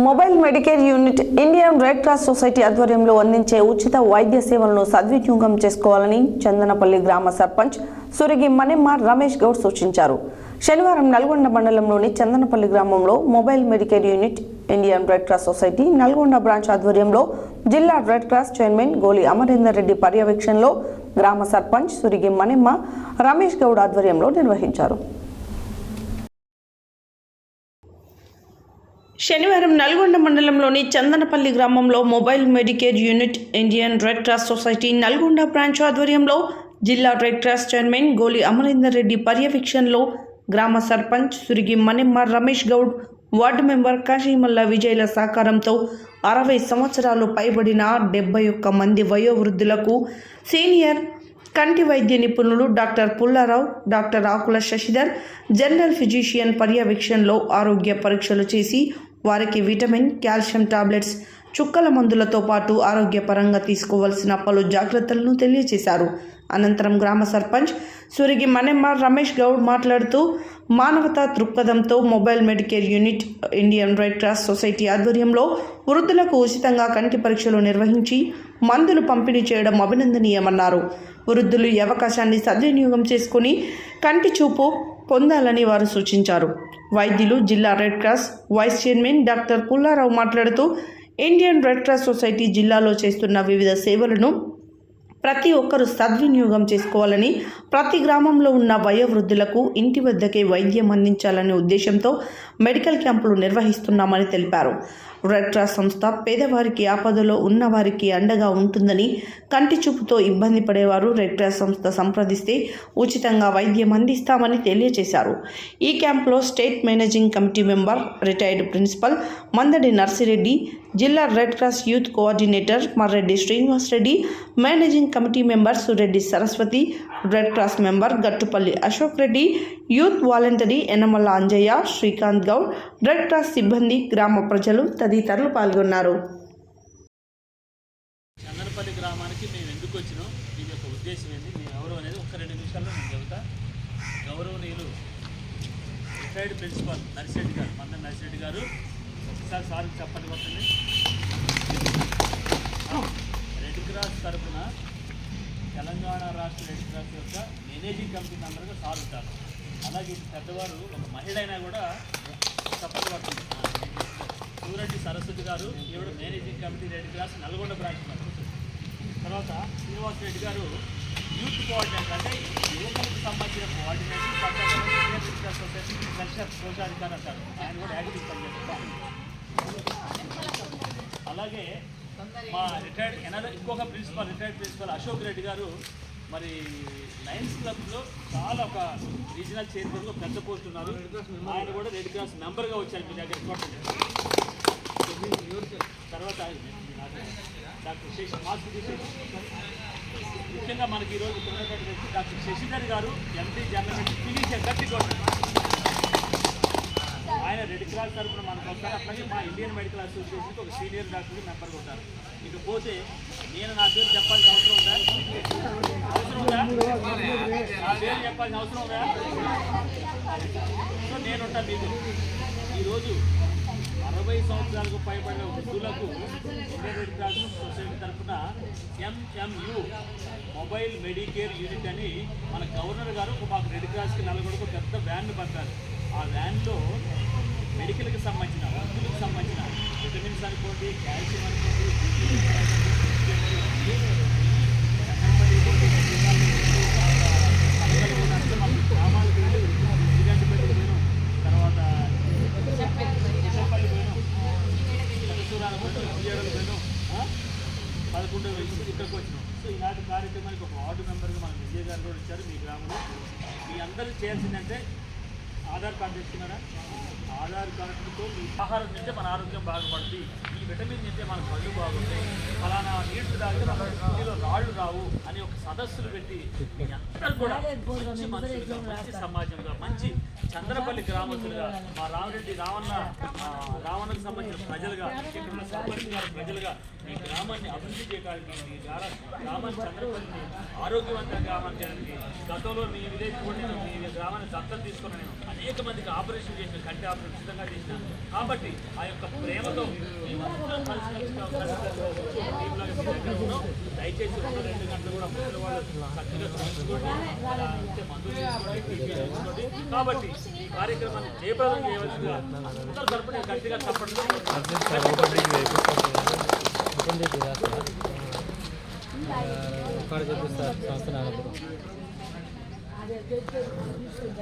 Mobile medicare unit Indian red cross society ఆధ్వర్యంలో అందించే ఉచిత వైద్య సేవలను సద్వినియోగం చేసుకోవాలని చందనపల్లి గ్రామ సర్పంచ్ సురిగి మణిమ్మ రమేష్ గౌడ్ సూచించారు. శనివారం నల్గొండ మండలంలోని చందనపల్లి గ్రామంలో mobile medicare unit Indian red cross society Nalgonda branch ఆధ్వర్యంలో జిల్లా రెడ్ క్రాస్ చైర్మన్ గోలి అమరేందర్ రెడ్డి పర్యవేక్షణలో గ్రామ సర్పంచ్ సురిగి మణిమ్మ రమేష్ గౌడ్ ఆధ్వర్యంలో నిర్వహించారు. శనివారం నల్గొండ మండలంలోని చందనపల్లి గ్రామంలో mobile medicare unit Indian red cross society Nalgonda branch ఆధ్వర్యంలో జిల్లా రెడ్ క్రాస్ చైర్మన్ గోలి అమరేందర్ రెడ్డి పర్యవేక్షణలో గ్రామ సర్పంచ్ సురిగి మణిమ్మ రమేష్ గౌడ్ వార్డు మెంబర్ కాశీమల్ల విజయ్ల సహకారంతో అరవై సంవత్సరాలు పైబడిన డెబ్బై ఒక్క మంది వయోవృద్ధులకు సీనియర్ కంటి వైద్య నిపుణులు doctor Pullarao doctor Akula Sasidhar general physician పర్యవేక్షణలో ఆరోగ్య పరీక్షలు చేసి వారికి విటమిన్ కాల్షియం టాబ్లెట్స్ చుక్కల మందులతో పాటు ఆరోగ్యపరంగా తీసుకోవాల్సిన పలు జాగ్రత్తలను తెలియజేశారు. అనంతరం గ్రామ సర్పంచ్ సురిగి మణెమ్మ రమేష్ గౌడ్ మాట్లాడుతూ మానవతా దృక్పథంతో mobile medicare unit Indian red cross society ఆధ్వర్యంలో వృద్ధులకు ఉచితంగా కంటి పరీక్షలు నిర్వహించి మందులు పంపిణీ చేయడం అభినందనీయమన్నారు. వృద్ధులు ఈ అవకాశాన్ని సద్వినియోగం చేసుకుని కంటి చూపు పొందాలని వారు సూచించారు. వైద్యులు జిల్లా red cross vice chairman doctor Pullarao మాట్లాడుతూ ఇండియన్ రెడ్ క్రాస్ సొసైటీ జిల్లాలో చేస్తున్న వివిధ సేవలను ప్రతి ఒక్కరూ సద్వినియోగం చేసుకోవాలని ప్రతి గ్రామంలో ఉన్న వయోవృద్ధులకు ఇంటి వద్దకే వైద్యం అందించాలనే ఉద్దేశంతో మెడికల్ క్యాంపులు నిర్వహిస్తున్నామని తెలిపారు. రెడ్ క్రాస్ సంస్థ పేదవారికి ఆపదలో ఉన్నవారికి అండగా ఉంటుందని కంటి చూపుతో ఇబ్బంది పడేవారు రెడ్ క్రాస్ సంస్థ సంప్రదిస్తే ఉచితంగా వైద్యం అందిస్తామని తెలియజేశారు. ఈ క్యాంపులో state managing committee member retired principal Mandadi Narsireddy జిల్లా red cross youth coordinator Marreddy Srinivas Reddy managing committee member Sureddy Saraswati red cross member Gattupalli Ashok Reddy youth voluntary Enamalla Anjaiah Srikanth Goud red cross సిబ్బంది గ్రామ ప్రజలు తదితరులు పాల్గొన్నారు. చందనపల్లి గ్రామానికి మేము ఎందుకు వచ్చినాం? దీని యొక్క ఉద్దేశం ఏంది మేము ఎవరు అనేది ఒక్క రెండు నిమిషాల్లో నేను చెబుతా. గౌరవనీయులు రిటైర్డ్ ప్రిన్సిపాల్ నర్సిరెడ్డి గారు మందం నర్సిరెడ్డి గారు ఒకసారి సార్ చెప్పండి కొట్టండి రెడ్ క్రాస్ తరఫున తెలంగాణ రాష్ట్ర రెడ్ క్రాస్ యొక్క మేనేజింగ్ కమిటీ మెంబర్గా సార్ ఉంటారు. అలాగే పెద్దవారు ఒక మహిళ అయినా కూడా చెప్పండి పడుతుంది సూరెడ్డి సరస్వతి గారు ఈవిడ managing committee red cross Nalgonda branch తర్వాత శ్రీనివాస్ రెడ్డి గారు యూత్ కోఆర్డినేటర్ అంటే యువకులకు సంబంధించిన కోఆర్డినేటర్ సొసైటీ కల్చర్ కోశాధికారి అంటారు. ఆయన కూడా యాక్టివ్ పనిచేస్తారు. అలాగే మా రిటైర్డ్ ఎనదర్ ఇంకొక principal retired principal Ashok Reddy గారు మరి లయన్స్ క్లబ్లో చాలా ఒక రీజనల్ చైర్మన్లో పెద్ద పోస్ట్ ఉన్నారు. ఆయన కూడా రెడ్ క్రాస్ మెంబర్గా వచ్చారు మీ దగ్గర. తర్వాత డాక్టర్ శశి ముఖ్యంగా మనకి ఈరోజు ఉన్నటువంటి డాక్టర్ శశిధర్ గారు ఎంపీ జనరల్ ఫినిషియర్ గట్టి కొట్టారు ఆయన రెడ్ క్రాస్ తరఫున మనకు వస్తారు. అట్లాగే మా ఇండియన్ మెడికల్ అసోసియేషన్కి ఒక సీనియర్ డాక్టర్ మెంబర్గా ఉంటారు. ఇకపోతే నేను నా పేరు చెప్పాల్సిన అవసరం ఉందా? అవసరం ఉందా? నా పేరు చెప్పాల్సిన అవసరం ఉందా? సో నేను ఉంటాను మీకు. ఈరోజు అరవై సంవత్సరాలకు పైబడిన వృద్ధులకు ఇండియన్ రెడ్ క్రాస్ సొసైటీ తరఫున ఎంఎంయు మొబైల్ మెడికేర్ యూనిట్ అని మన గవర్నర్ గారు మాకు రెడ్ క్రాస్కి నలుగురికి పెద్ద వ్యాన్ పంపారు. ఆ వ్యాన్లో మెడికల్కి సంబంధించిన వస్తువులకు సంబంధించిన విటమిన్స్ అనుకోండి కాల్షియం అనుకోండి తర్వాత చెప్పల్లి పోయినాం పదకొండు వెళ్తూ ఇక్కడికి వచ్చినాం సో ఈనాటి కార్యక్రమానికి ఒక వార్డు మెంబర్గా మన విజయ్ గారు కూడా వచ్చారు. మీ గ్రామంలో మీ అందరూ చేయాల్సిందంటే ఆధార్ కార్డు తెచ్చుకున్నారా? ఆధార్ కార్డుతో మీ ఆహారం తింటే మన ఆరోగ్యం బాగుపడుతుంది. ఈ విటమిన్ తింటే మన కళ్ళు బాగుంటాయి. ఫలానా నీళ్ళు తాగితే మన కిడ్నీలో రాళ్ళు రావు అని ఒక సదస్సులు పెట్టి మీ అందరూ కూడా మంచి మనుషులుగా మంచి సమాజంగా మంచి చంద్రపల్లి గ్రామస్తులుగా మా రామరెడ్డి రావణ రావణకు సంబంధించిన ప్రజలుగా ఇక్కడ సర్పంచ్ గారి ప్రజలుగా ఈ గ్రామాన్ని అభివృద్ధి చేయడానికి గ్రా- గ్రామాన్ని చంద్రపల్లిని ఆరోగ్యవంతంగా గ్రామం చేయడానికి గతంలో మీ నేను మీ గ్రామాన్ని దత్తత తీసుకుని నేను. అనేక మందికి ఆపరేషన్ చేసిన కంటి ఆపరేషన్ ఉచితంగా చేసిన. కాబట్టి ఆ యొక్క ప్రేమతో దయచేసి రెండు రెండు గంటలు కూడా ముసలి వాళ్ళు చక్కగా మందులు కాబట్టి ఈ కార్యక్రమాన్ని జయప్రదం చేయవలసిందిగా అందరూ తరపున గట్టిగా తప్పట్లు చూపిస్తారు సంవత్సరాలకు